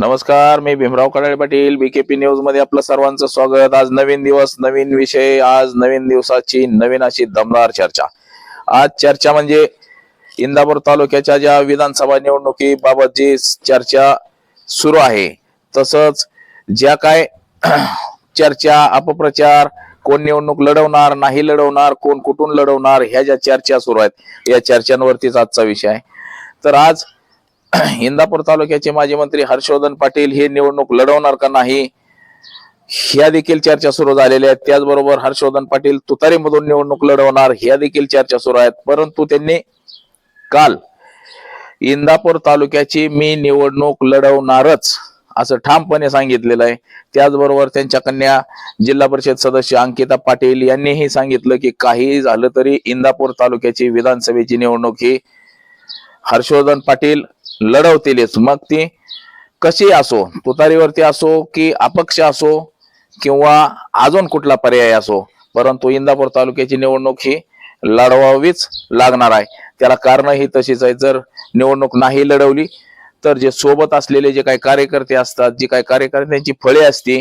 नमस्कार मी भीमराव कडाळे पाटील बीकेपी न्यूजमध्ये आपलं सर्वांचं स्वागत. आज नवीन दिवस नवीन विषय आज नवीन दिवसाची नवीन अशी दमदार चर्चा. आज चर्चा म्हणजे इंदापूर तालुक्याच्या ज्या विधानसभा निवडणुकीबाबत जी चर्चा सुरू आहे तसंच ज्या काय चर्चा अपप्रचार कोण निवडणूक लढवणार नाही लढवणार कोण कुठून लढवणार ह्या ज्या चर्चा सुरू आहेत या चर्चांवरतीच आजचा विषय आहे. तर आज इंदापूर तालुक्याचे माजी मंत्री हर्षवर्धन पाटील हे निवडणूक लढवणार का नाही ह्या देखील चर्चा सुरू झालेल्या आहेत. त्याचबरोबर हर्षवर्धन पाटील तुतारीमधून निवडणूक लढवणार ह्या देखील चर्चा सुरू आहेत. परंतु त्यांनी काल इंदापूर तालुक्याची मी निवडणूक लढवणारच असं ठामपणे सांगितलेलं आहे. त्याचबरोबर त्यांच्या कन्या जिल्हा परिषद सदस्य अंकिता पाटील यांनीही सांगितलं की काही झालं तरी इंदापूर तालुक्याची विधानसभेची निवडणूक ही हर्षवर्धन पाटील लढवतीलच मग ती कशी असो तुतारीवरती असो की अपक्ष असो किंवा अजून कुठला पर्याय असो परंतु इंदापूर तालुक्याची निवडणूक ही लढवावीच लागणार आहे. त्याला कारण ही तशीच आहे. जर निवडणूक नाही लढवली तर जे सोबत असलेले जे काही कार्यकर्ते असतात जे काही कार्यकर्त्यांची फळे असते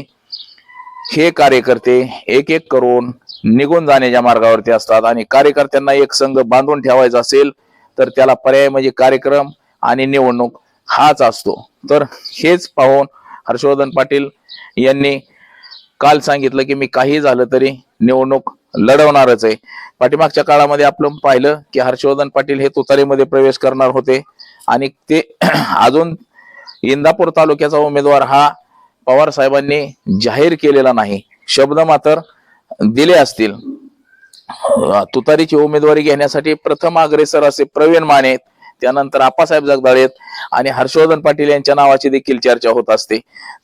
हे कार्यकर्ते एक एक करून निघून जाण्याच्या मार्गावरती असतात. आणि कार्यकर्त्यांना एक संघ बांधून ठेवायचा असेल तर त्याला पर्याय म्हणजे कार्यक्रम आणि निवडणूक हाच असतो. तर हेच पाहून हर्षवर्धन पाटील यांनी काल सांगितलं की मी काही झालं तरी निवडणूक लढवणारच आहे. पाठीमागच्या काळामध्ये आपण पाहिलं की हर्षवर्धन पाटील हे तुतारीमध्ये प्रवेश करणार होते आणि ते अजून इंदापूर तालुक्याचा उमेदवार हा पवार साहेबांनी जाहीर केलेला नाही. शब्द मात्र दिले असतील. तुतारीची उमेदवारी घेण्यासाठी प्रथम अग्रेसर असे प्रवीण माने त्यानंतर आप्पासाहेब जगदाळे आणि हर्षवर्धन पाटील यांच्या नावाची देखील चर्चा होत असते.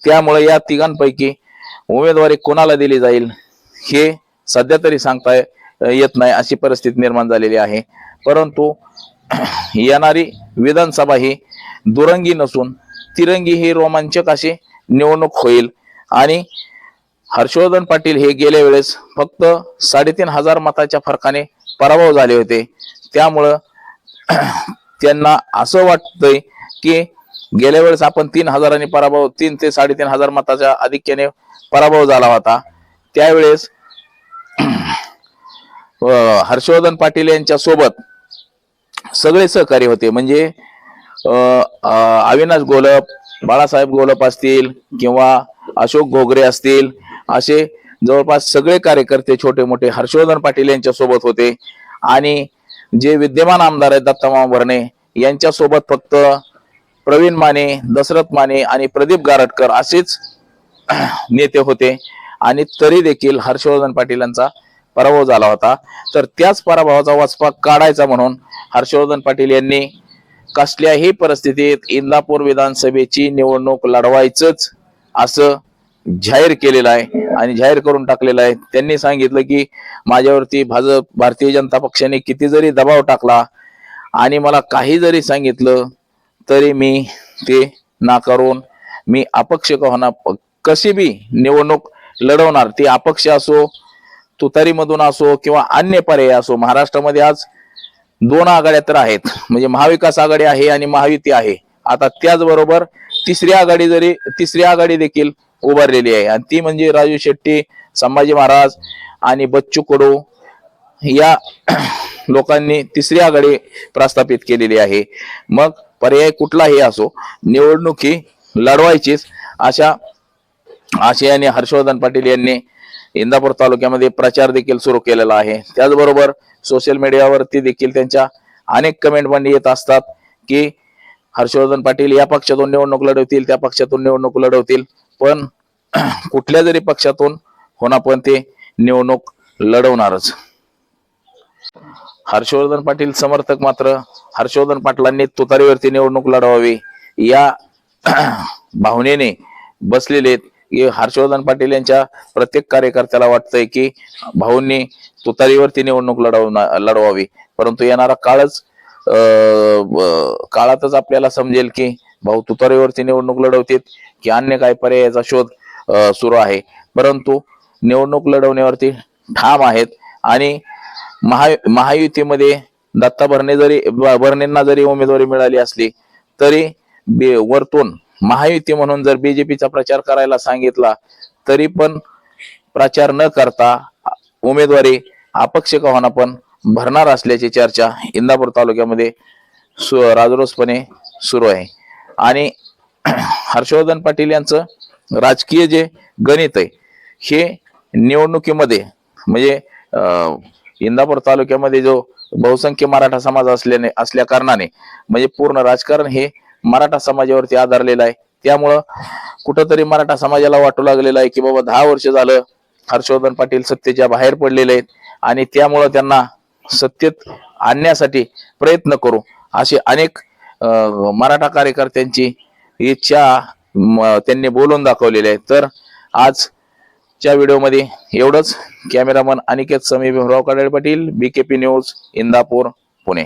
त्यामुळे या तिघांपैकी उमेदवारी कोणाला दिली जाईल हे सध्या तरी सांगता येत नाही अशी परिस्थिती निर्माण झालेली आहे. परंतु येणारी विधानसभा ही दुरंगी नसून तिरंगी ही रोमांचक अशी निवडणूक होईल. आणि हर्षवर्धन पाटील हे गेल्या वेळेस फक्त साडेतीन हजार मताच्या फरकाने पराभव झाले होते. त्यामुळं त्यांना असं वाटतंय की गेल्या वेळेस आपण तीन हजारांनी पराभव तीन ते साडेतीन हजार मताच्या आधिक्याने पराभव झाला होता. त्यावेळेस हर्षवर्धन पाटील यांच्या सोबत सगळे सहकारी होते. म्हणजे अविनाश गोलप बाळासाहेब गोलप असतील किंवा अशोक घोगरे असतील असे जवळपास सगळे कार्यकर्ते छोटे मोठे हर्षवर्धन पाटील यांच्या सोबत होते. आणि जे विद्यमान आमदार आहेत दत्तामामा भरणे यांच्यासोबत फक्त प्रवीण माने दशरथ माने आणि प्रदीप गारटकर असेच नेते होते. आणि तरी देखील हर्षवर्धन पाटीलांचा पराभव झाला होता. तर त्याच पराभवाचा वचपा काढायचा म्हणून हर्षवर्धन पाटील यांनी कसल्याही परिस्थितीत इंदापूर विधानसभेची निवडणूक लढवायचंच असं जाहीर केलेला आहे आणि जाहीर करून टाकलेलं आहे. त्यांनी सांगितलं की माझ्यावरती भाजप भारतीय जनता पक्षाने किती जरी दबाव टाकला आणि मला काही जरी सांगितलं तरी मी ते नाकारून मी अपक्ष होणार? कशी बी निवडणूक लढवणार? ती अपक्ष असो तुतारीमधून असो किंवा अन्य पर्याय असो महाराष्ट्रामध्ये आज दोन आघाड्या तर आहेत. म्हणजे महाविकास आघाडी आहे आणि महायुती आहे. आता त्याचबरोबर तिसरी आघाडी जरी तिसरी आघाडी देखील उभारलेली आहे. आणि ती म्हणजे राजू शेट्टी संभाजी महाराज आणि बच्चू कडू या लोकांनी तिसरी आघाडी प्रस्थापित केलेली आहे. मग पर्याय कुठलाही असो निवडणुकी लढवायचीच अशा आशयाने हर्षवर्धन पाटील यांनी इंदापूर तालुक्यामध्ये प्रचार देखील सुरू केलेला आहे. त्याचबरोबर सोशल मीडियावरती देखील त्यांच्या अनेक कमेंट पण येत असतात की हर्षवर्धन पाटील या पक्षातून निवडणूक लढवतील त्या पक्षातून निवडणूक लढवतील. पण कुठल्या जरी पक्षातून होणार पण ते निवडणूक लढवणारच. हर्षवर्धन पाटील समर्थक मात्र हर्षवर्धन पाटलांनी तुतारीवरती निवडणूक लढवावी या भावनेने बसलेले आहेत. हर्षवर्धन पाटील यांच्या प्रत्येक कार्यकर्त्याला वाटतंय की भाऊंनी तुतारीवरती निवडणूक लढवणार लढवावी. परंतु येणारा काळच अं, काळातच आपल्याला समजेल की भाऊ तुतारीवरती निवडणूक लढवतील की अन्य काय पर्यायाचा शोध सुरू आहे. परंतु निवडणूक लढवण्यावरती ठाम आहेत आणि महा महायुतीमध्ये दत्ता भरणे जरी भरणेंना जरी उमेदवारी मिळाली असली तरी बे- वरतून महायुती म्हणून जर बीजेपीचा प्रचार करायला सांगितला तरी पण प्रचार न करता उमेदवारी अपक्ष का पण भरणार असल्याची चर्चा इंदापूर तालुक्यामध्ये सु राजरोसपणे सुरू आहे. आणि हर्षवर्धन पाटील यांचं राजकीय जे गणित आहे हे निवडणुकीमध्ये म्हणजे इंदापूर तालुक्यामध्ये जो बहुसंख्य मराठा समाज असल्याने असल्या कारणाने म्हणजे पूर्ण राजकारण हे मराठा समाजावरती आधारलेलं आहे. त्यामुळं कुठंतरी मराठा समाजाला वाटू लागलेलं आहे की बाबा दहा वर्ष झालं हर्षवर्धन पाटील सत्तेच्या बाहेर पडलेले आहेत आणि त्यामुळं त्यांना सत्तेत आणण्यासाठी प्रयत्न करू असे अनेक मराठा कार्यकर्त्यांची इच्छा त्यांनी बोलून दाखवलेली आहे. तर आजच्या व्हिडिओमध्ये एवढंच. Cameraman Aniket Sami Bhimrao Kadale Patil BKP news Indapur Pune.